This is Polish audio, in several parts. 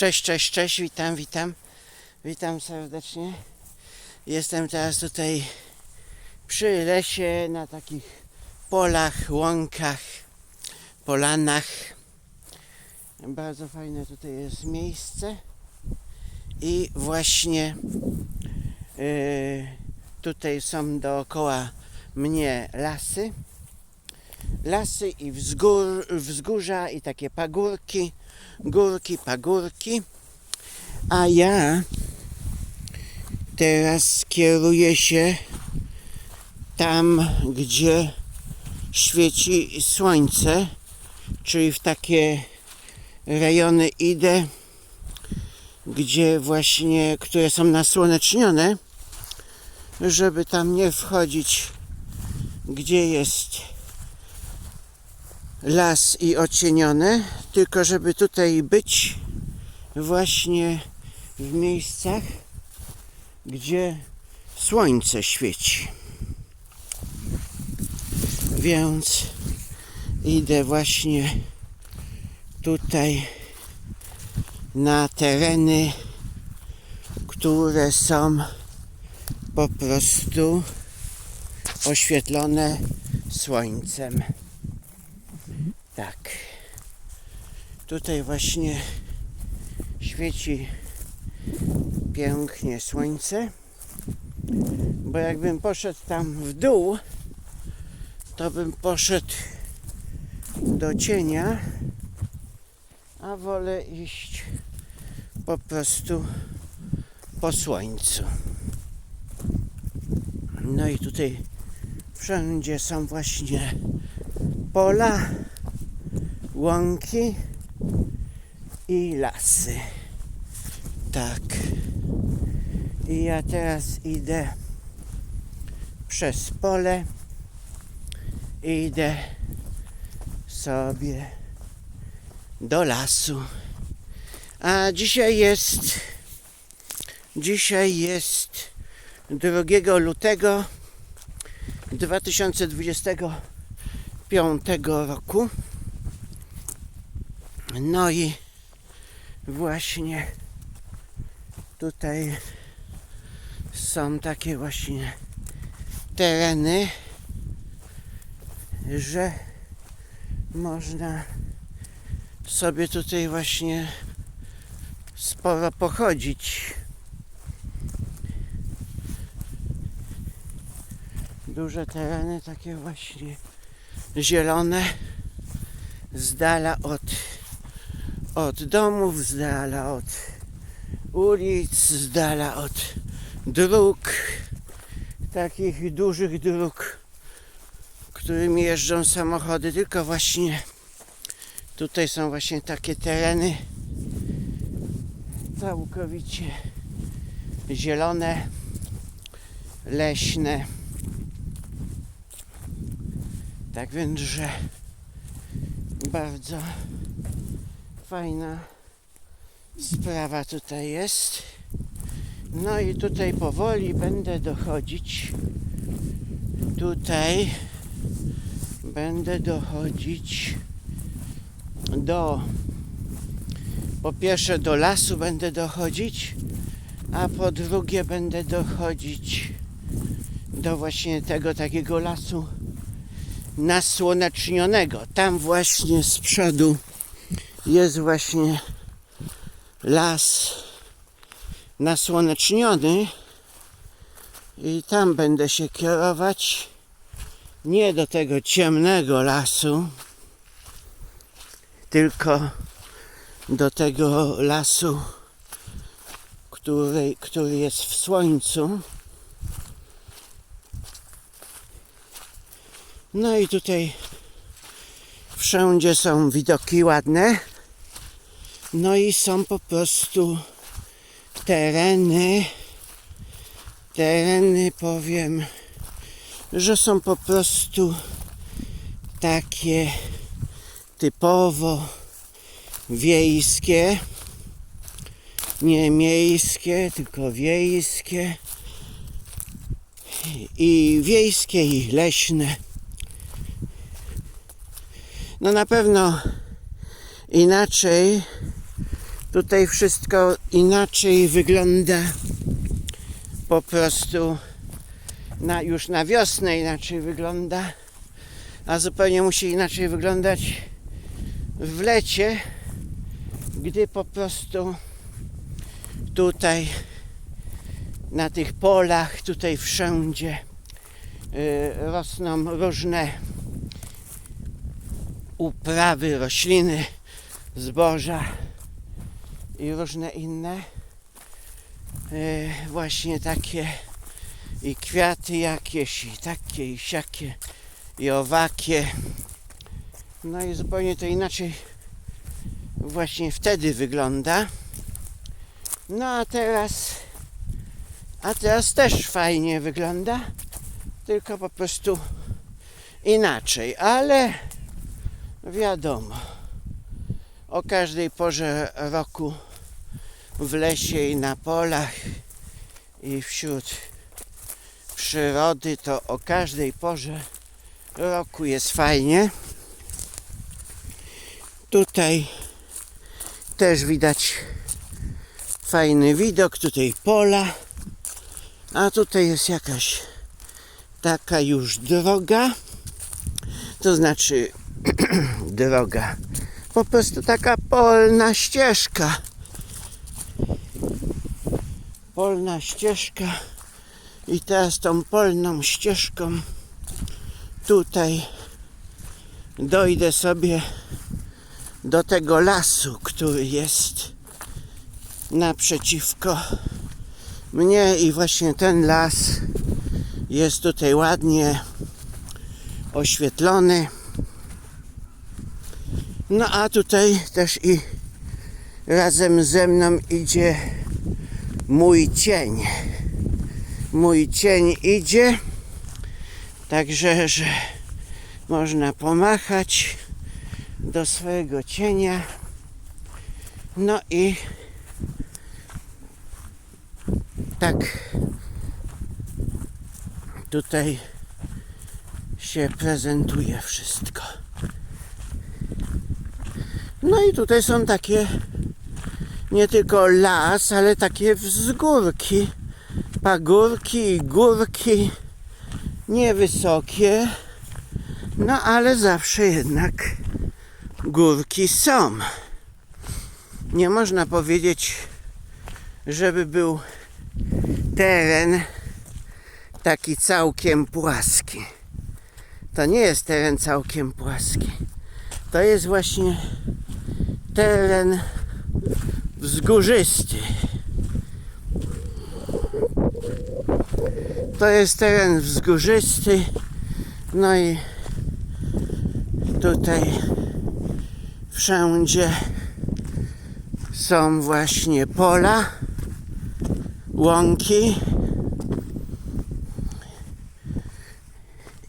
Cześć, cześć, cześć, witam, witam. Witam serdecznie. Jestem teraz tutaj przy lesie, na takich polach, łąkach, polanach. Bardzo fajne tutaj jest miejsce. I właśnie yy, tutaj są dookoła mnie lasy. Lasy i wzgór, wzgórza i takie pagórki, górki, pagórki. A ja teraz kieruję się tam, gdzie świeci słońce, czyli w takie rejony idę, gdzie właśnie, które są nasłonecznione, żeby tam nie wchodzić, gdzie jest las i ocienione, tylko żeby tutaj być właśnie w miejscach, gdzie słońce świeci. Więc idę właśnie tutaj na tereny, które są po prostu oświetlone słońcem. Tak. Tutaj właśnie świeci pięknie słońce. Bo jakbym poszedł tam w dół, to bym poszedł do cienia, a wolę iść po prostu po słońcu. No i tutaj wszędzie są właśnie pola, łąki i lasy. Tak. I ja teraz idę przez pole. Idę sobie do lasu. A dzisiaj jest dzisiaj jest 2 lutego 2025 roku. No i właśnie tutaj są takie właśnie tereny, że można sobie tutaj właśnie sporo pochodzić. Duże tereny, takie właśnie zielone, z dala od, od domów, z dala od ulic, z dala od dróg, takich dużych dróg, którymi jeżdżą samochody, tylko właśnie tutaj są właśnie takie tereny całkowicie zielone, leśne. Tak więc, że bardzo fajna sprawa tutaj jest. No i tutaj powoli będę dochodzić. Tutaj będę dochodzić do po pierwsze do lasu będę dochodzić, a po drugie będę dochodzić do właśnie tego takiego lasu nasłonecznionego. Tam właśnie z przodu jest właśnie las nasłoneczniony i tam będę się kierować nie do tego ciemnego lasu tylko do tego lasu który, który jest w słońcu. No i tutaj wszędzie są widoki ładne no i są po prostu tereny, tereny powiem, że są po prostu takie typowo wiejskie, nie miejskie, tylko wiejskie. I wiejskie i leśne. No na pewno inaczej Tutaj wszystko inaczej wygląda. Po prostu na, już na wiosnę inaczej wygląda, a zupełnie musi inaczej wyglądać w lecie, gdy po prostu tutaj na tych polach, tutaj wszędzie y, rosną różne uprawy, rośliny, zboża i różne inne y, właśnie takie i kwiaty jakieś i takie i siakie i owakie. No i zupełnie to inaczej właśnie wtedy wygląda. No a teraz a teraz też fajnie wygląda tylko po prostu inaczej ale wiadomo o każdej porze roku w lesie i na polach i wśród przyrody to o każdej porze roku jest fajnie. Tutaj też widać fajny widok, tutaj pola, a tutaj jest jakaś taka już droga, to znaczy droga, po prostu taka polna ścieżka. Polna ścieżka i teraz tą polną ścieżką tutaj dojdę sobie do tego lasu, który jest naprzeciwko mnie i właśnie ten las jest tutaj ładnie oświetlony. No a tutaj też i razem ze mną idzie mój cień. Mój cień idzie, także że można pomachać do swojego cienia. No i tak tutaj się prezentuje wszystko. No i tutaj są takie nie tylko las, ale takie wzgórki, pagórki i górki niewysokie, no ale zawsze jednak górki są. Nie można powiedzieć, żeby był teren taki całkiem płaski. To nie jest teren całkiem płaski. To jest właśnie teren wzgórzysty. To jest teren wzgórzysty. No i tutaj wszędzie są właśnie pola, łąki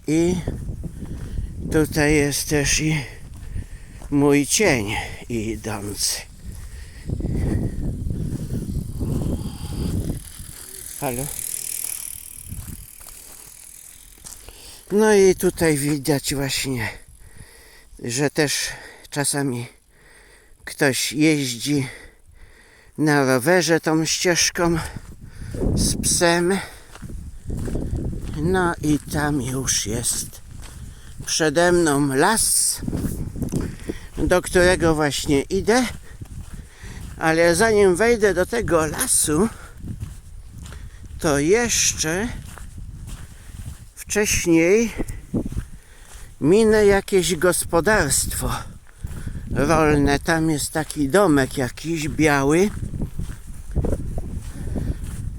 i tutaj jest też i mój cień idący. Halo? No i tutaj widać właśnie, że też czasami ktoś jeździ na rowerze tą ścieżką z psem. No i tam już jest przede mną las, do którego właśnie idę. Ale zanim wejdę do tego lasu, to jeszcze wcześniej minę jakieś gospodarstwo rolne. Tam jest taki domek jakiś biały.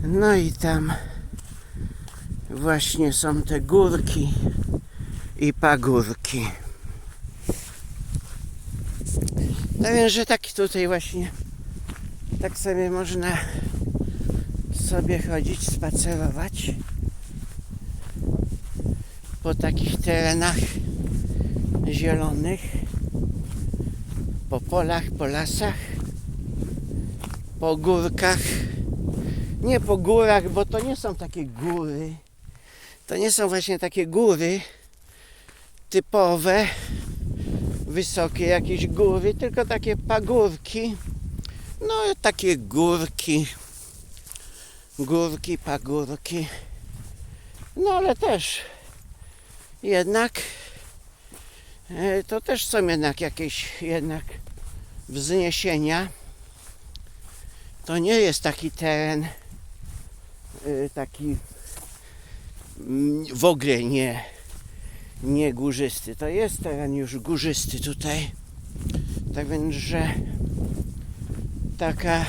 No i tam właśnie są te górki i pagórki. No więc, że tak tutaj właśnie tak sobie można sobie chodzić, spacerować po takich terenach zielonych, po polach, po lasach, po górkach. Nie po górach, bo to nie są takie góry. To nie są właśnie takie góry typowe, wysokie jakieś góry, tylko takie pagórki, No takie górki, górki, pagórki. No ale też jednak e, to też są jednak jakieś jednak wzniesienia. To nie jest taki teren e, taki mm, w ogóle nie, nie górzysty. To jest teren już górzysty tutaj. Tak więc, że taka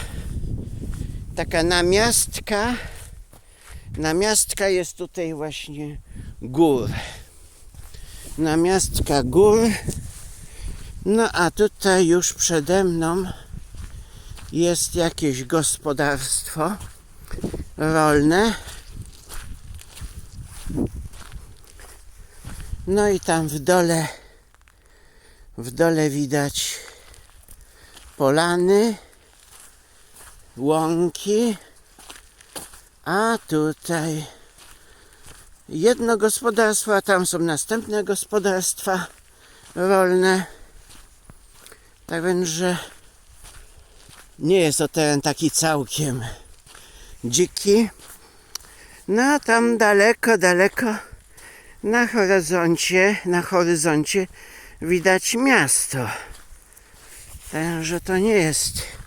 taka namiastka. Namiastka jest tutaj właśnie gór. Namiastka gór. No a tutaj już przede mną jest jakieś gospodarstwo rolne. No i tam w dole w dole widać polany łąki, a tutaj jedno gospodarstwo, a tam są następne gospodarstwa rolne. Tak więc, że nie jest to teren taki całkiem dziki. No a tam daleko, daleko na horyzoncie, na horyzoncie widać miasto. Także to nie jest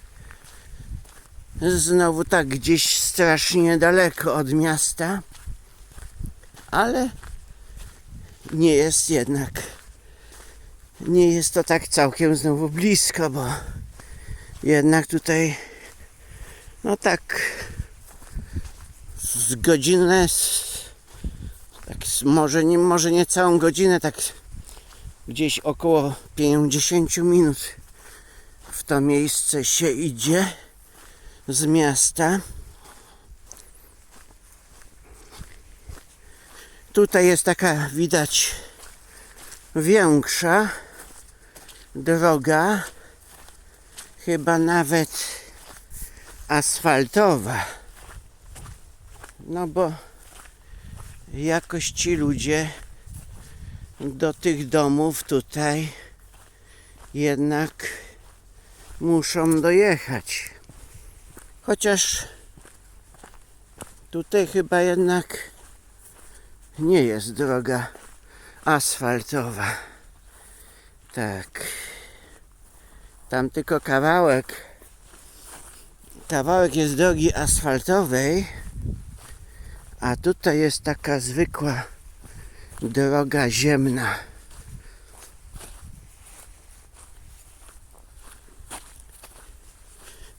znowu tak gdzieś strasznie daleko od miasta, ale nie jest jednak. Nie jest to tak całkiem znowu blisko, bo jednak tutaj no tak z godzinę tak może nie, może nie całą godzinę, tak gdzieś około 50 minut w to miejsce się idzie z miasta. Tutaj jest taka widać większa droga, chyba nawet asfaltowa. No bo jakoś ci ludzie do tych domów tutaj jednak muszą dojechać. Chociaż tutaj chyba jednak nie jest droga asfaltowa. Tak. Tam tylko kawałek. Kawałek jest drogi asfaltowej, a tutaj jest taka zwykła droga ziemna.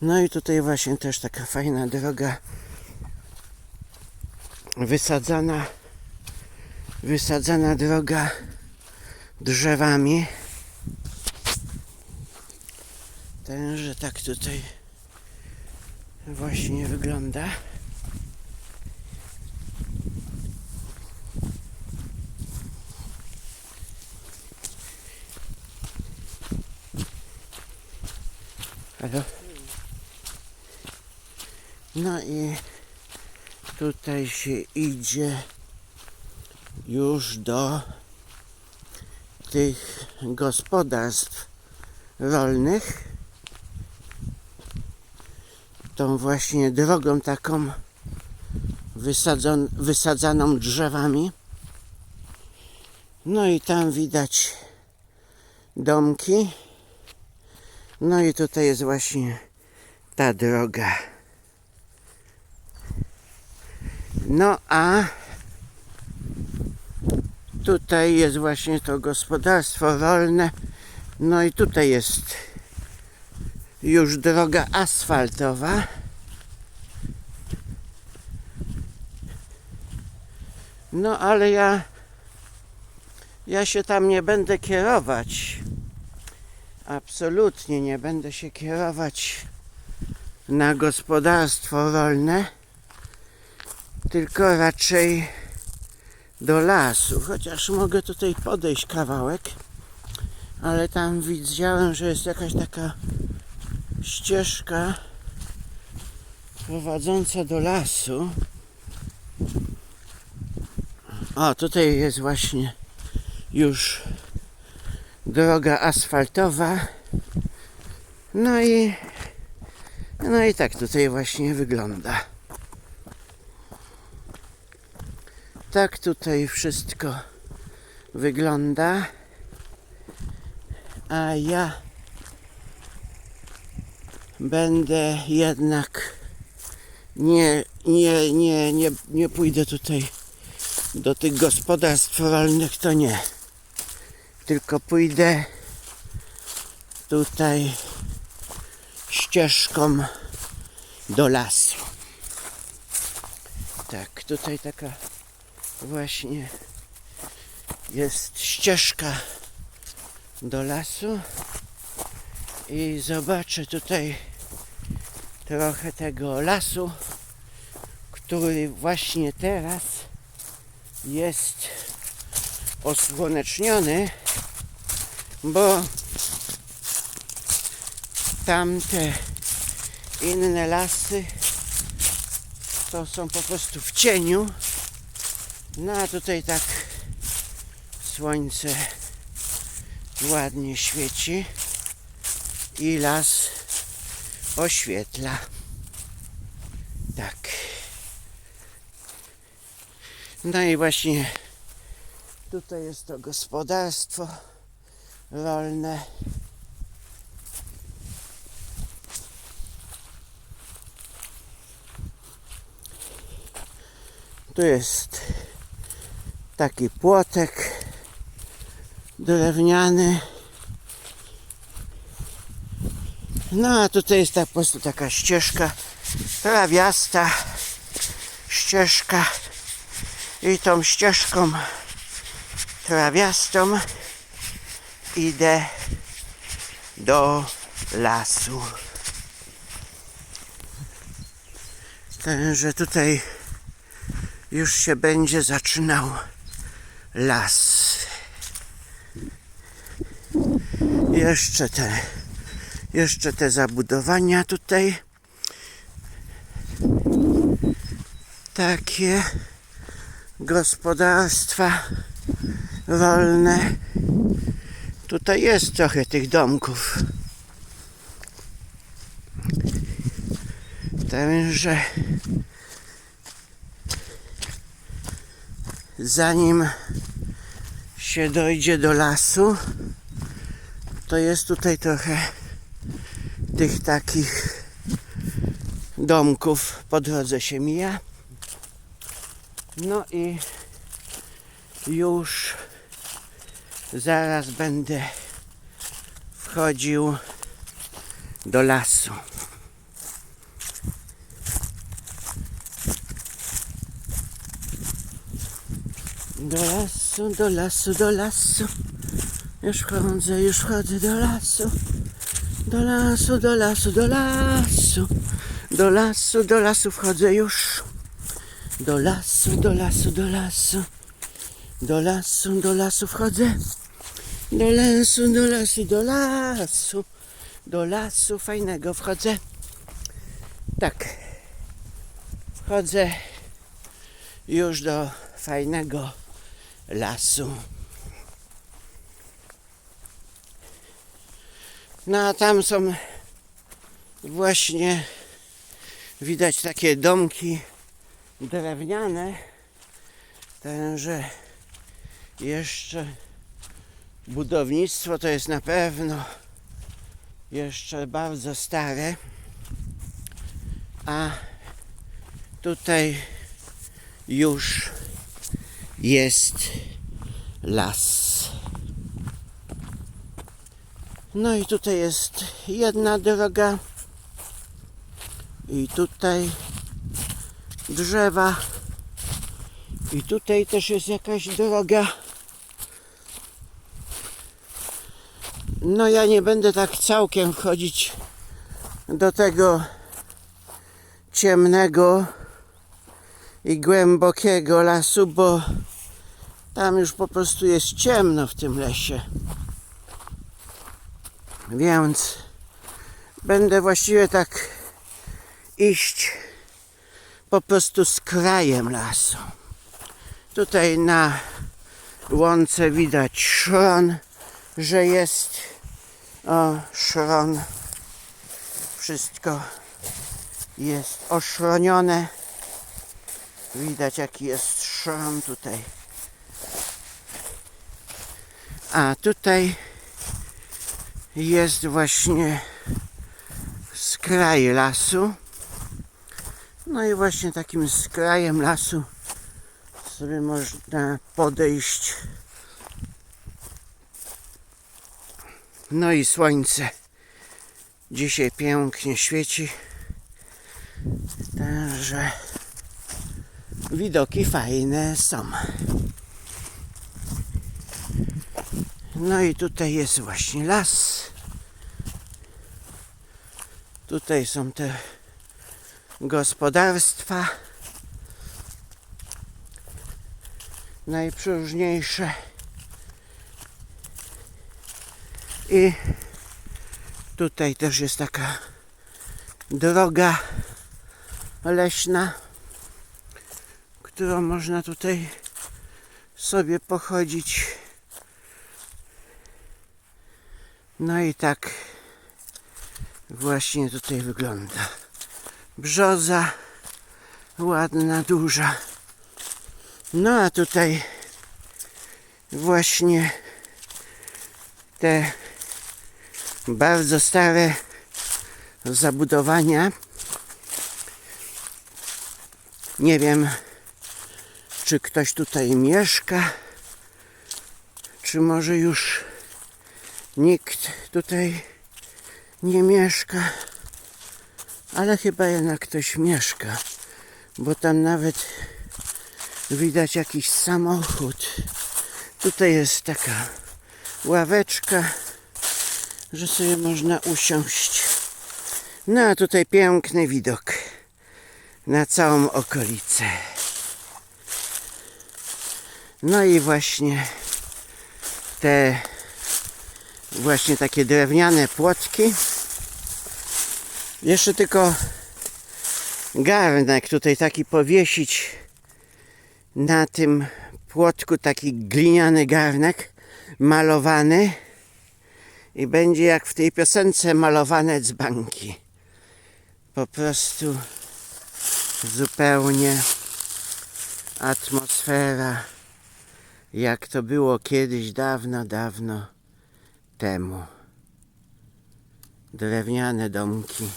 No i tutaj właśnie też taka fajna droga wysadzana wysadzana droga drzewami. Także tak tutaj właśnie wygląda. Halo? No i tutaj się idzie już do tych gospodarstw rolnych. Tą właśnie drogą taką wysadzon, wysadzaną drzewami. No i tam widać domki. No i tutaj jest właśnie ta droga. No a tutaj jest właśnie to gospodarstwo rolne. No i tutaj jest już droga asfaltowa. No ale ja ja się tam nie będę kierować. Absolutnie nie będę się kierować na gospodarstwo rolne, tylko raczej do lasu. Chociaż mogę tutaj podejść kawałek, ale tam widziałem, że jest jakaś taka ścieżka prowadząca do lasu. O, tutaj jest właśnie już droga asfaltowa. No i No i tak tutaj właśnie wygląda. Tak tutaj wszystko wygląda. A ja będę jednak nie, nie, nie, nie, nie pójdę tutaj do tych gospodarstw rolnych, to nie. Tylko pójdę tutaj ścieżką do lasu. Tak, tutaj taka właśnie jest ścieżka do lasu i zobaczę tutaj trochę tego lasu, który właśnie teraz jest osłoneczniony, bo tamte inne lasy to są po prostu w cieniu. No a tutaj tak słońce ładnie świeci i las oświetla. Tak. No i właśnie tutaj jest to gospodarstwo rolne. Tu jest taki płotek drewniany. No a tutaj jest tak po prostu taka ścieżka trawiasta ścieżka i tą ścieżką trawiastą idę do lasu. Także tutaj już się będzie zaczynał las. Jeszcze te, jeszcze te zabudowania tutaj. Takie gospodarstwa rolne. Tutaj jest trochę tych domków. Także zanim się dojdzie do lasu, to jest tutaj trochę tych takich domków po drodze się mija. No i już zaraz będę wchodził do lasu. Do lasu, do lasu, do lasu. Już wchodzę, już wchodzę do lasu. Do lasu, do lasu, do lasu. Do lasu, do lasu wchodzę już. Do lasu, do lasu, do lasu. Do lasu, do lasu wchodzę. Do lasu, do lasu, do lasu. Do lasu fajnego wchodzę. Tak. Wchodzę już do fajnego lasu. No a tam są właśnie widać takie domki drewniane. Także jeszcze budownictwo to jest na pewno jeszcze bardzo stare. A tutaj już jest las. No i tutaj jest jedna droga. I tutaj drzewa. I tutaj też jest jakaś droga. No ja nie będę tak całkiem wchodzić do tego ciemnego i głębokiego lasu, bo tam już po prostu jest ciemno w tym lesie. Więc będę właściwie tak iść po prostu z krajem lasu. Tutaj na łące widać szron, że jest o szron. Wszystko jest oszronione. Widać jaki jest szron tutaj. A tutaj jest właśnie skraj lasu. No i właśnie takim skrajem lasu sobie można podejść. No i słońce dzisiaj pięknie świeci. Także widoki fajne są. No i tutaj jest właśnie las. Tutaj są te gospodarstwa najprzeróżniejsze i tutaj też jest taka droga leśna, którą można tutaj sobie pochodzić. No i tak właśnie tutaj wygląda. Brzoza ładna, duża. No a tutaj właśnie te bardzo stare zabudowania. Nie wiem, czy ktoś tutaj mieszka, czy może już nikt tutaj nie mieszka, ale chyba jednak ktoś mieszka, bo tam nawet widać jakiś samochód. Tutaj jest taka ławeczka, że sobie można usiąść. No a tutaj piękny widok na całą okolicę. No i właśnie te właśnie takie drewniane płotki. Jeszcze tylko garnek tutaj taki powiesić na tym płotku taki gliniany garnek malowany i będzie jak w tej piosence malowane dzbanki. Po prostu zupełnie atmosfera jak to było kiedyś dawno, dawno temu. Drewniane domki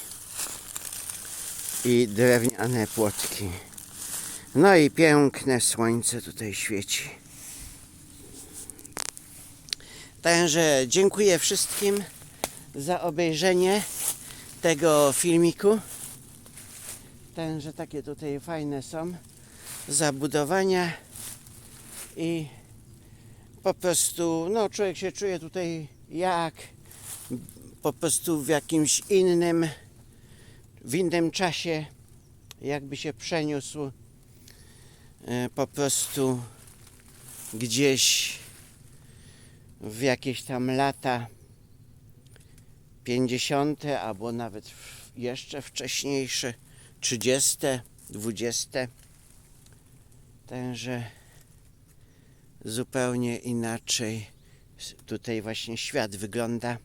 i drewniane płotki. No i piękne słońce tutaj świeci. Także dziękuję wszystkim za obejrzenie tego filmiku. Także takie tutaj fajne są zabudowania i po prostu no człowiek się czuje tutaj jak po prostu w jakimś innym w innym czasie jakby się przeniósł e, po prostu gdzieś w jakieś tam lata 50. albo nawet jeszcze wcześniejsze 30., 20. Także zupełnie inaczej tutaj właśnie świat wygląda.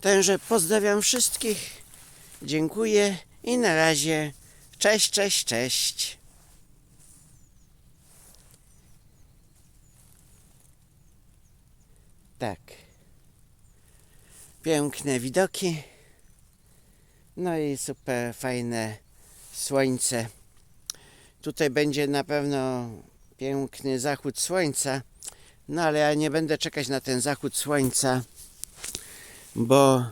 Także pozdrawiam wszystkich. Dziękuję i na razie. Cześć, cześć, cześć. Tak. Piękne widoki. No i super fajne słońce. Tutaj będzie na pewno piękny zachód słońca. No ale ja nie będę czekać na ten zachód słońca, bo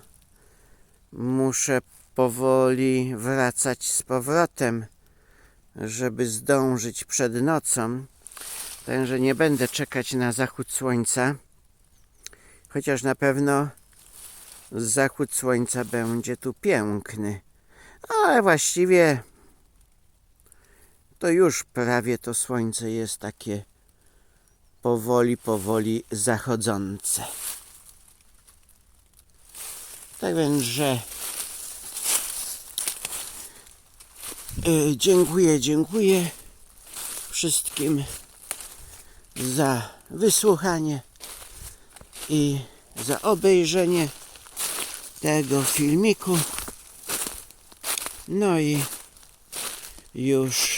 muszę powoli wracać z powrotem, żeby zdążyć przed nocą. Także nie będę czekać na zachód słońca. Chociaż na pewno zachód słońca będzie tu piękny. Ale właściwie to już prawie to słońce jest takie powoli, powoli zachodzące. Tak więc, że y, dziękuję, dziękuję wszystkim za wysłuchanie i za obejrzenie tego filmiku. No i już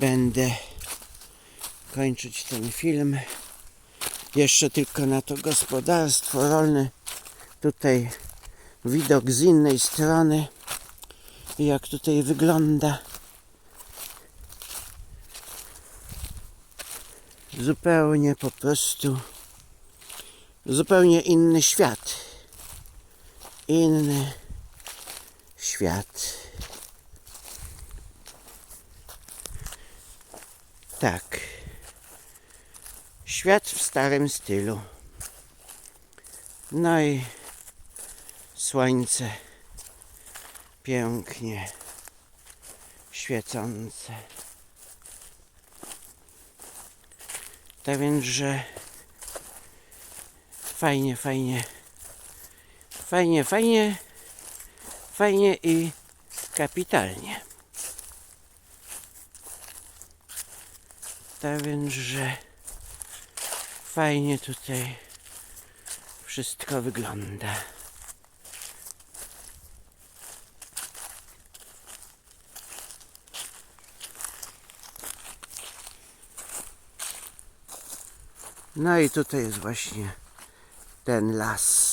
będę kończyć ten film. Jeszcze tylko na to gospodarstwo rolne. Tutaj widok z innej strony. Jak tutaj wygląda. Zupełnie po prostu zupełnie inny świat. Inny świat. Tak. Świat w starym stylu. No i słońce pięknie świecące. Tak więc, że fajnie, fajnie, fajnie, fajnie, fajnie i kapitalnie. Więc, że fajnie tutaj wszystko wygląda. No i tutaj jest właśnie ten las.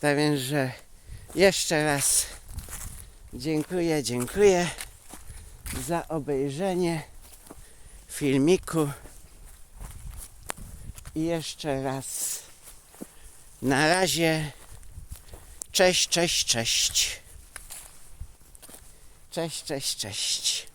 Tak więc, że jeszcze raz dziękuję, dziękuję za obejrzenie filmiku. I jeszcze raz na razie cześć, cześć, cześć. Cześć, cześć, cześć.